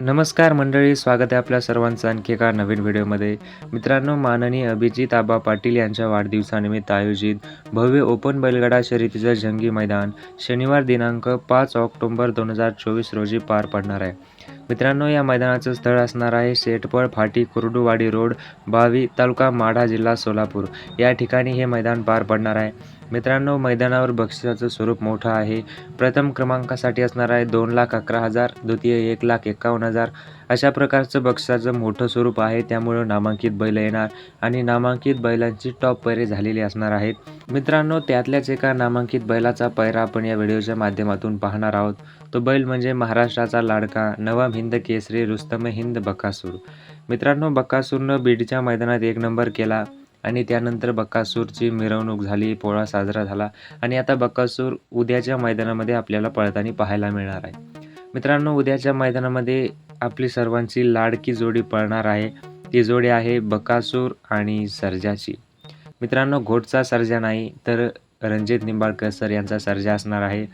नमस्कार मंडळी स्वागत आहे आपल्या सर्वांचं आणखी एका नवीन व्हिडिओमध्ये. मित्रांनो माननीय अभिजित आबा पाटील यांच्या वाढदिवसानिमित्त आयोजित भव्य ओपन बैलगाडा शर्यतीचं जंगी मैदान शनिवार दिनांक पाच ऑक्टोंबर दोन हजार चोवीस रोजी पार पडणार आहे. मित्रांनो या मैदानाचं स्थळ असणार आहे शेटपळ फाटी कुर्डुवाडी रोड बावी तालुका माढा जिल्हा सोलापूर. या ठिकाणी हे मैदान पार पडणार आहे. मित्रांनो मैदानावर बक्षिसाचं स्वरूप मोठं आहे. प्रथम क्रमांकासाठी असणार आहे दोन लाख अकरा हजार द्वितीय एक लाख एकावन्न हजार. अशा प्रकारचं बक्षिसाचं मोठं स्वरूप आहे त्यामुळं नामांकित बैल येणार आणि नामांकित बैलांची टॉप पैरे झालेली असणार आहेत. मित्रांनो त्यातल्याच एका नामांकित बैलाचा पैरा आपण या व्हिडिओच्या माध्यमातून पाहणार आहोत. तो बैल म्हणजे महाराष्ट्राचा लाडका नवम हिंद केसरी रुस्तम हिंद बकासूर. मित्रांनो बकासूरनं बीडच्या मैदानात एक नंबर केला. आणि त्यानंतर बक्कासूरची मिरवणूक झाली पोळा साजरा झाला आणि आता बक्कासूर उद्याच्या मैदानामध्ये आपल्याला पळताना पाहायला मिळणार आहे. मित्रांनो उद्याच्या मैदानामध्ये आपली सर्वांची लाडकी जोडी पळणार आहे. ती जोडी आहे बकासूर आणि सर्जाची. मित्रांनो घोटचा सर्जा नाही तर रणजित निंबाळकर सर यांचा सर्जा असणार आहे.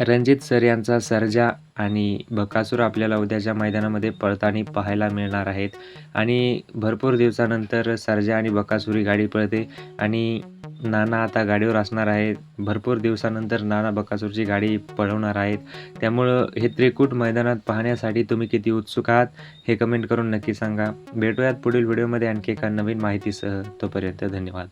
रणजित सर यांचा सर्जा आणि बकासूर आपल्याला उद्याच्या मैदानामध्ये पळताना पाहायला मिळणार आहेत. आणि भरपूर दिवसानंतर सर्जा आणि बकासूर ही गाडी पळते. आणि नाना आता गाडीवर असणार आहेत. भरपूर दिवसानंतर नाना बकासूरची गाडी पळवणार आहेत. त्यामुळं हे त्रिकूट मैदानात पाहण्यासाठी तुम्ही किती उत्सुक आहात हे कमेंट करून नक्की सांगा. भेटूयात पुढील व्हिडिओमध्ये आणखी एका नवीन माहितीसह. तोपर्यंत धन्यवाद.